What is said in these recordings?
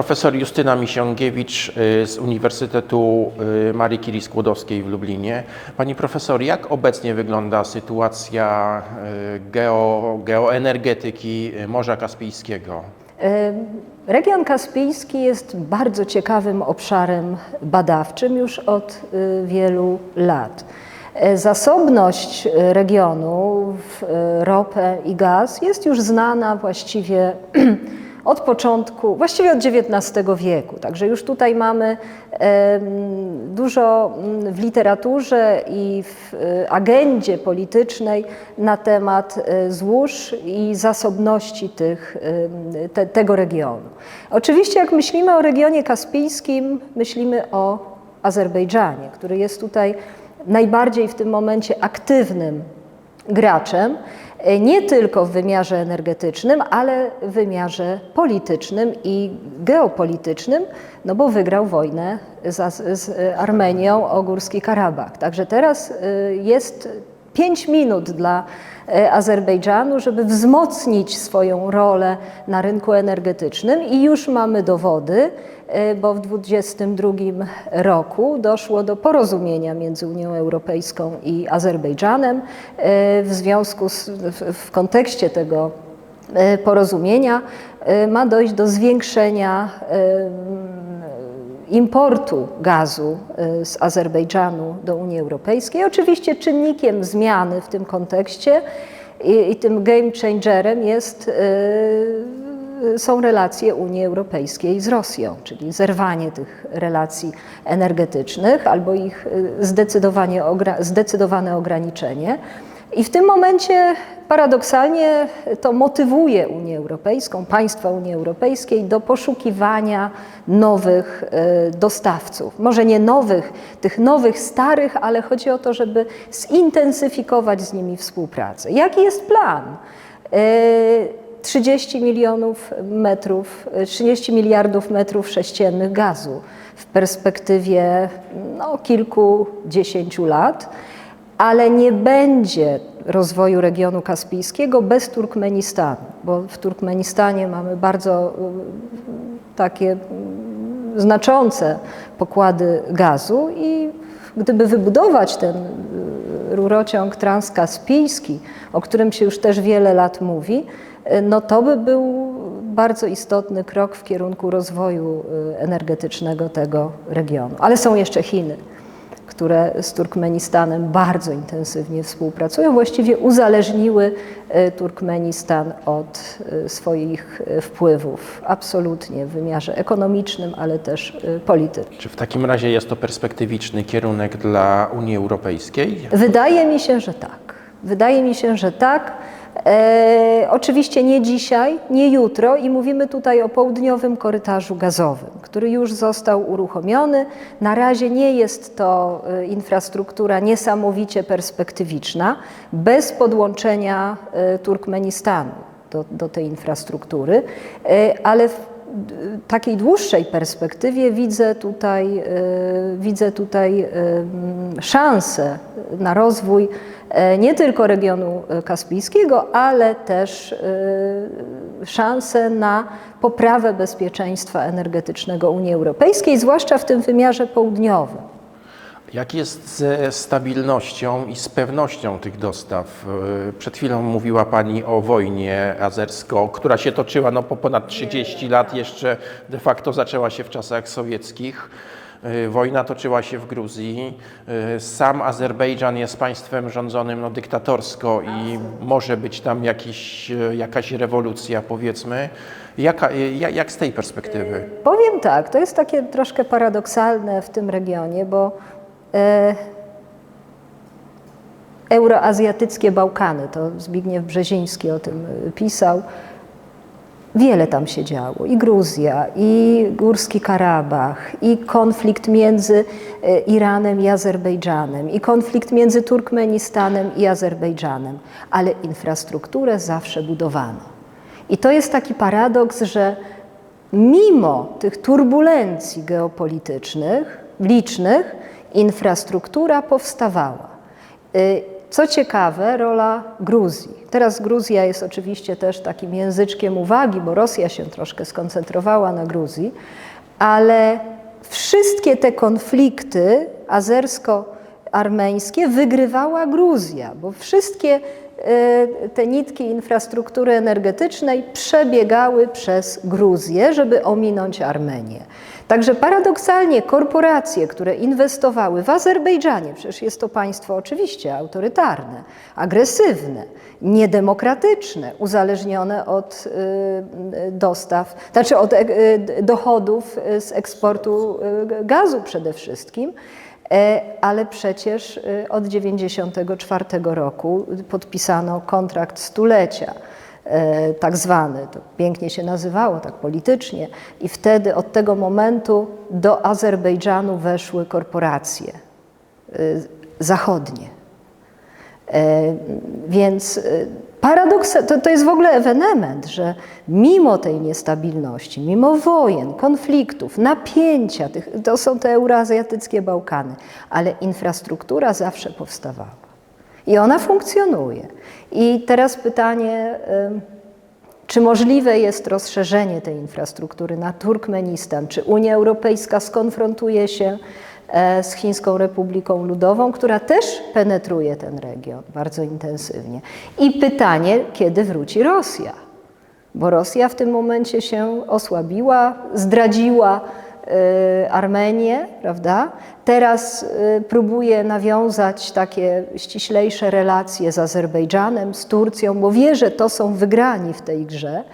Profesor Justyna Misiągiewicz y, z Uniwersytetu y, Marii Curie Skłodowskiej w Lublinie. Pani profesor, jak obecnie wygląda sytuacja y, geo, geoenergetyki Morza Kaspijskiego? Region Kaspijski jest bardzo ciekawym obszarem badawczym już od wielu lat. Zasobność regionu w ropę i gaz jest już znana właściwie od początku, właściwie od XIX wieku. Także już tutaj mamy dużo mm, w literaturze i w y, agendzie politycznej na temat y, złóż i zasobności tych, y, te, tego regionu. Oczywiście jak myślimy o regionie kaspijskim, myślimy o Azerbejdżanie, który jest tutaj najbardziej w tym momencie aktywnym graczem, nie tylko w wymiarze energetycznym, ale w wymiarze politycznym i geopolitycznym, no bo wygrał wojnę z, z Armenią o Górski Karabach. Także teraz e, jest pięć minut dla e, Azerbejdżanu, żeby wzmocnić swoją rolę na rynku energetycznym i już mamy dowody, e, bo w 2022 roku doszło do porozumienia między Unią Europejską i Azerbejdżanem. E, W związku z, w, w kontekście tego porozumienia ma dojść do zwiększenia importu gazu y, z Azerbejdżanu do Unii Europejskiej. Oczywiście czynnikiem zmiany w tym kontekście i, i tym game changerem jest, y, są relacje Unii Europejskiej z Rosją, czyli zerwanie tych relacji energetycznych albo ich y, zdecydowanie, zdecydowane ograniczenie. I w tym momencie paradoksalnie to motywuje Unię Europejską, państwa Unii Europejskiej do poszukiwania nowych e, dostawców. Może nie nowych, tych nowych, starych, ale chodzi o to, żeby zintensyfikować z nimi współpracę. Jaki jest plan? E, 30 milionów metrów, e, 30 miliardów metrów sześciennych gazu w perspektywie no, kilkudziesięciu lat ale nie będzie rozwoju regionu kaspijskiego bez Turkmenistanu, bo w Turkmenistanie mamy bardzo y, takie y, znaczące pokłady gazu i gdyby wybudować ten y, rurociąg transkaspijski, o którym się już też wiele lat mówi, no to by był bardzo istotny krok w kierunku rozwoju energetycznego tego regionu. Ale są jeszcze Chiny które z Turkmenistanem bardzo intensywnie współpracują, właściwie uzależniły e, Turkmenistan od e, swoich e, wpływów absolutnie w wymiarze ekonomicznym, ale też politycznym. Czy w takim razie jest to perspektywiczny kierunek dla Unii Europejskiej? Wydaje mi się, że tak. Wydaje mi się, że tak. E, oczywiście nie dzisiaj, nie jutro i mówimy tutaj o południowym korytarzu gazowym, który już został uruchomiony. Na razie nie jest to e, infrastruktura niesamowicie perspektywiczna, bez podłączenia e, Turkmenistanu do, do tej infrastruktury, e, ale w takiej dłuższej perspektywie widzę tutaj, e, widzę tutaj e, szansę na rozwój e, nie tylko regionu kaspijskiego, ale też szansę na poprawę bezpieczeństwa energetycznego Unii Europejskiej, zwłaszcza w tym wymiarze południowym. Jak jest ze stabilnością i z pewnością tych dostaw? Y, Przed chwilą mówiła Pani o wojnie azersko, która się toczyła no, po ponad 30 lat, jeszcze de facto zaczęła się w czasach sowieckich. Y, Wojna toczyła się w Gruzji. Y, Sam Azerbejdżan jest państwem rządzonym no, dyktatorsko i może być tam jakiś, jakaś rewolucja, powiedzmy. Jaka, y, ja- jak z tej perspektywy? Powiem tak, to jest takie troszkę paradoksalne w tym regionie, bo e, euroazjatyckie Bałkany, to Zbigniew Brzeziński o tym e, pisał, wiele tam się działo. I Gruzja, i Górski Karabach, i konflikt między e, Iranem i Azerbejdżanem, i konflikt między Turkmenistanem i Azerbejdżanem, ale infrastrukturę zawsze budowano. I to jest taki paradoks, że mimo tych turbulencji geopolitycznych, licznych, infrastruktura powstawała. Y, Co ciekawe, rola Gruzji. Teraz Gruzja jest oczywiście też takim języczkiem uwagi, bo Rosja się troszkę skoncentrowała na Gruzji, ale wszystkie te konflikty azersko-armeńskie wygrywała Gruzja, bo wszystkie te nitki infrastruktury energetycznej przebiegały przez Gruzję, żeby ominąć Armenię. Także paradoksalnie korporacje, które inwestowały w Azerbejdżanie, przecież jest to państwo oczywiście autorytarne, agresywne, niedemokratyczne, uzależnione od y, dostaw, znaczy od e, dochodów z eksportu y, gazu przede wszystkim, ale przecież y, od 1994 roku podpisano kontrakt stulecia, e, tak zwany, to pięknie się nazywało, tak politycznie, i wtedy od tego momentu do Azerbejdżanu weszły korporacje zachodnie. E, Więc paradoks, to, to jest w ogóle ewenement, że mimo tej niestabilności, mimo wojen, konfliktów, napięcia, tych, to są te euroazjatyckie Bałkany, ale infrastruktura zawsze powstawała. I ona funkcjonuje. I teraz pytanie, czy możliwe jest rozszerzenie tej infrastruktury na Turkmenistan? Czy Unia Europejska skonfrontuje się z Chińską Republiką Ludową, która też penetruje ten region bardzo intensywnie? I pytanie, kiedy wróci Rosja? Bo Rosja w tym momencie się osłabiła, zdradziła y, Armenię, prawda? Teraz y, próbuje nawiązać takie ściślejsze relacje z Azerbejdżanem, z Turcją, bo wie, że to są wygrani w tej grze.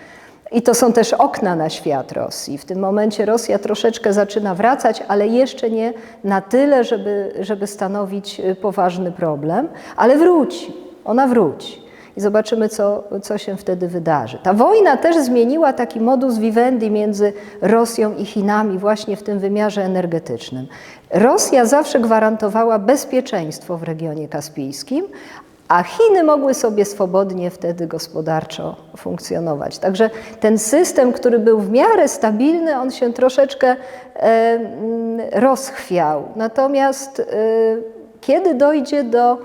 I to są też okna na świat Rosji. W tym momencie Rosja troszeczkę zaczyna wracać, ale jeszcze nie na tyle, żeby, żeby stanowić y, poważny problem, ale wróci. Ona wróci i zobaczymy, co, co się wtedy wydarzy. Ta wojna też zmieniła taki modus vivendi między Rosją i Chinami właśnie w tym wymiarze energetycznym. Rosja zawsze gwarantowała bezpieczeństwo w regionie kaspijskim, a Chiny mogły sobie swobodnie wtedy gospodarczo funkcjonować. Także ten system, który był w miarę stabilny, on się troszeczkę rozchwiał. Natomiast e, kiedy dojdzie do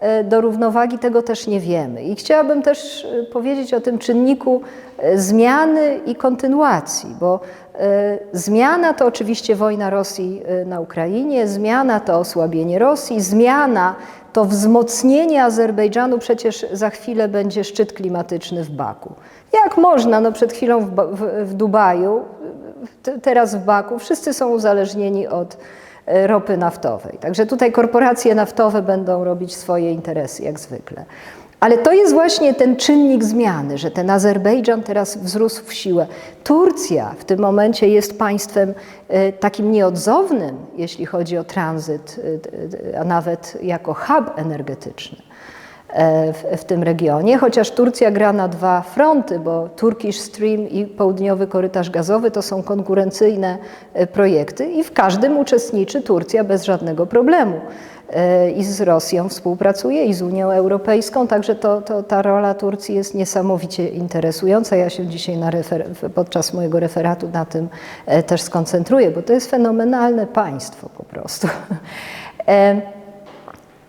e, do równowagi, tego też nie wiemy. I chciałabym też e, powiedzieć o tym czynniku e, zmiany i kontynuacji, bo e, zmiana to oczywiście wojna Rosji na Ukrainie, zmiana to osłabienie Rosji, zmiana to wzmocnienie Azerbejdżanu, przecież za chwilę będzie szczyt klimatyczny w Baku. Jak można, no przed chwilą w, w, w Dubaju, te- teraz w Baku, wszyscy są uzależnieni od e, ropy naftowej. Także tutaj korporacje naftowe będą robić swoje interesy, jak zwykle. Ale to jest właśnie ten czynnik zmiany, że ten Azerbejdżan teraz wzrósł w siłę. Turcja w tym momencie jest państwem e, takim nieodzownym, jeśli chodzi o tranzyt, e, a nawet jako hub energetyczny w, w tym regionie, chociaż Turcja gra na dwa fronty, bo Turkish Stream i Południowy Korytarz Gazowy to są konkurencyjne e, projekty i w każdym uczestniczy Turcja bez żadnego problemu. E, I z Rosją współpracuje, i z Unią Europejską, także to, to, ta rola Turcji jest niesamowicie interesująca. Ja się dzisiaj podczas mojego referatu na tym e, też skoncentruję, bo to jest fenomenalne państwo po prostu. E,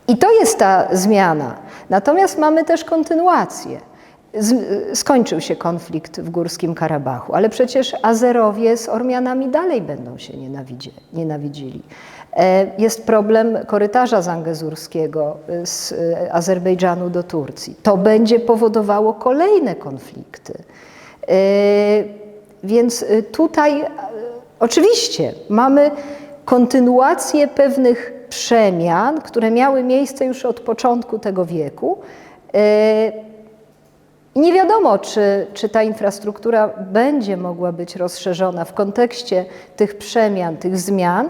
i to jest ta zmiana. Natomiast mamy też kontynuację. Skończył się konflikt w Górskim Karabachu, ale przecież Azerowie z Ormianami dalej będą się nienawidzili. E, Jest problem korytarza zangezurskiego y, z y, Azerbejdżanu do Turcji. To będzie powodowało kolejne konflikty. E, Więc tutaj e, oczywiście mamy kontynuację pewnych przemian, które miały miejsce już od początku tego wieku. E, nie wiadomo, czy, czy ta infrastruktura będzie mogła być rozszerzona w kontekście tych przemian, tych zmian,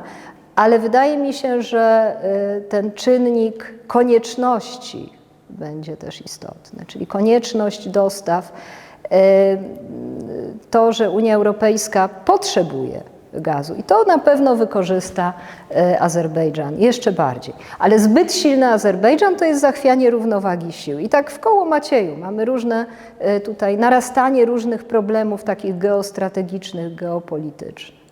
ale wydaje mi się, że y, ten czynnik konieczności będzie też istotny, czyli konieczność dostaw, y, to, że Unia Europejska potrzebuje gazu i to na pewno wykorzysta y, Azerbejdżan jeszcze bardziej. Ale zbyt silny Azerbejdżan to jest zachwianie równowagi sił. I tak w koło Macieju mamy różne y, tutaj narastanie różnych problemów takich geostrategicznych, geopolitycznych.